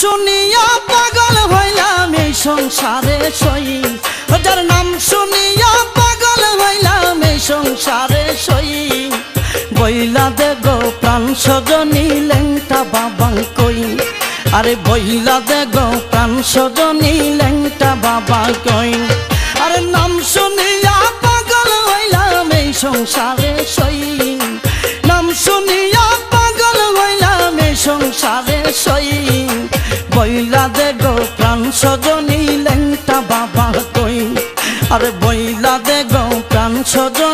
শুনিয়া পাগল হইলাম এই সংসারে সই। যার নাম শুনিয়া পাগল হইলাম এই সংসারে সই। বইলা দে গো প্রাণ সজনী লেংটা বাবা কই। আরে বইলা দে গো প্রাণ সজনী লেংটা বাবা কই। আরে নাম শুনিয়া পাগল হইলাম এই সংসারে সই। সজনী লেংটা বাবা কই? আরে বইলা দে গো প্রাণ সজনী।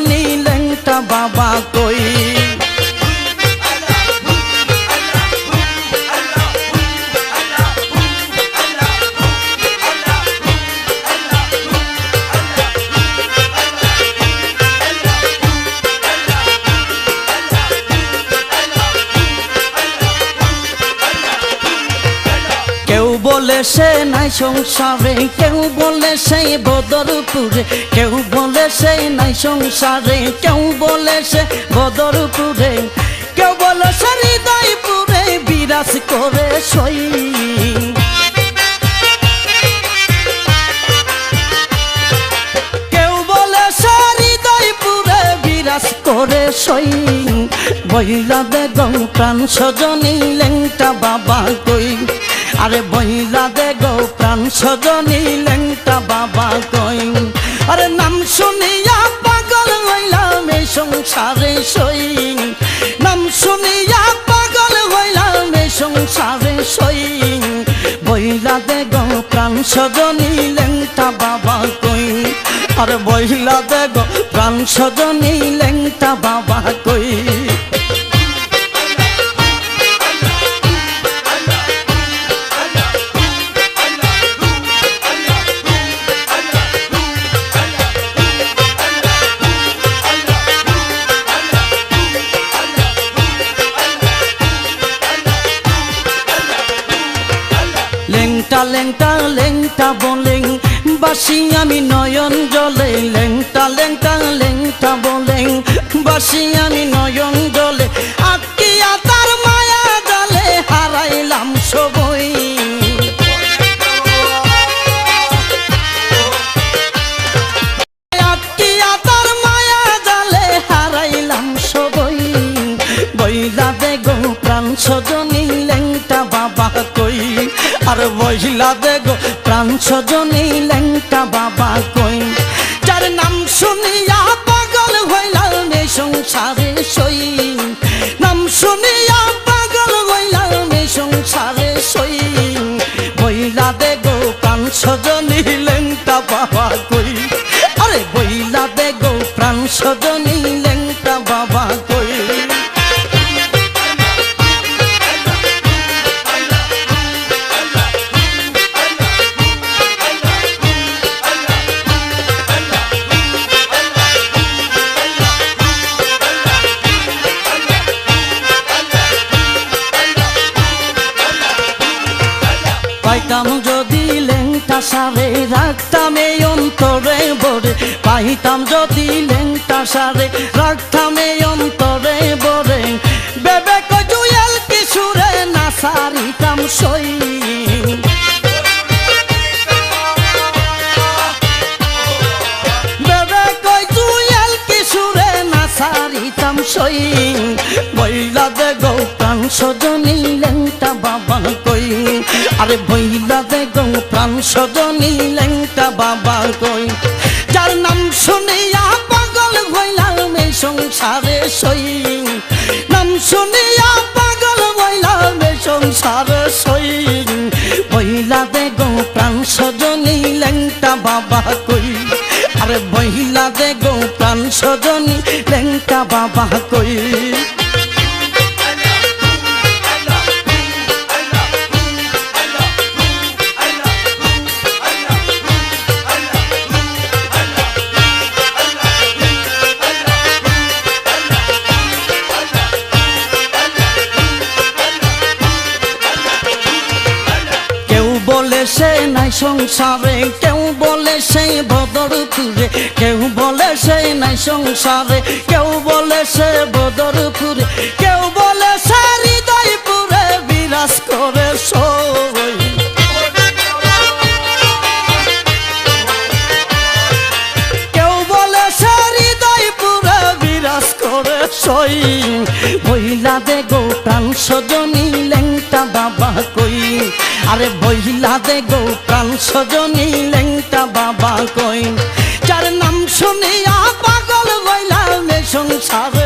বলে সে নাই সংসারে, কেউ বলে সেই বদরপুরে, কেউ বলে সে নাই সংসারে, কেউ বলে সে বদরপুরে, কেউ বলে সে হৃদয়পুরে বিরাজ করে সই। কেউ বলে সে বিরাজ করে সই। বইলা গৌ প্রাণ সজনী লেংটা বাবা কই? আরে প্রাণ সজনী লেংটা বাবা কই। আরে নাম শুনিয়া পাগল হইলাম এই সংসারে সই। নাম শুনিয়া পাগল হইলাম এই সংসারে সই। বইলা দে গৌ প্রাণ সজনী লেংটা বাবা কই। আরে বইলা দে গো প্রাণ সজনী লেংটা বাবা লেংটা লেংটা লেংটা বলেং, বাসি আমি নয়ন জলে। লেংটা লেংটা লেংটা বলেং, বাসি আমি নয়ন জলে। আটকিয়া তার মায়া জালে হারাইলাম সবই। মায়া জালে হারাইলাম সবই। বইলা দে গো প্রাণ লেংটা বাবা আর বইলা দে গো প্রাণ সজনী লেংটা বাবা কই? যার নাম শুনিয়া পাগল হইলাম এই সংসারে সই। নাম শুনিয়া পাগল হইলাম এই সংসারে সই। বইলা দে গো প্রাণ সজনী লেংটা বাবা কই? আরে বইলা দে গো প্রাণ সজনী পাইতাম যদি লেংটা সারে, রাখতাম এই অন্তরে বরে। পাইতাম যদি লেংটা সারে, রাখতাম এই অন্তরে বরে। বেবে কজুয়েল কিশোরে, না সারিতাম সই। সই বইলা দে গৌ প্রাণ সজনী লেংটা আরে বইলা দে গৌ প্রাণ সজনী লেংটা বাবা কই। যার নাম শুনিয়া পাগল হইলাম এই সংসারে সই। নাম শুনিয়া পাগল হইলাম এই সংসারে সই। বইলা দে গৌ প্রাণ সজনী লেংটা বাবা কই। আরে বহিলা দে গো প্রাণ সজনী লেংটা বাবা কই। সে নাই সংসারে, কেউ বলে সেই বদরপুরে। কেউ বলে সে নাই সংসারে, কেউ বলে সে বদরপুরে। কেউ বলে সে বিরাজ করে কেউ বলে সে বিরাজ করে সই মহিলা দে গো রাধে গো সজনী লেংটা বাবা কই যার নাম শুনিয়া পাগল বইলা মে সংসারে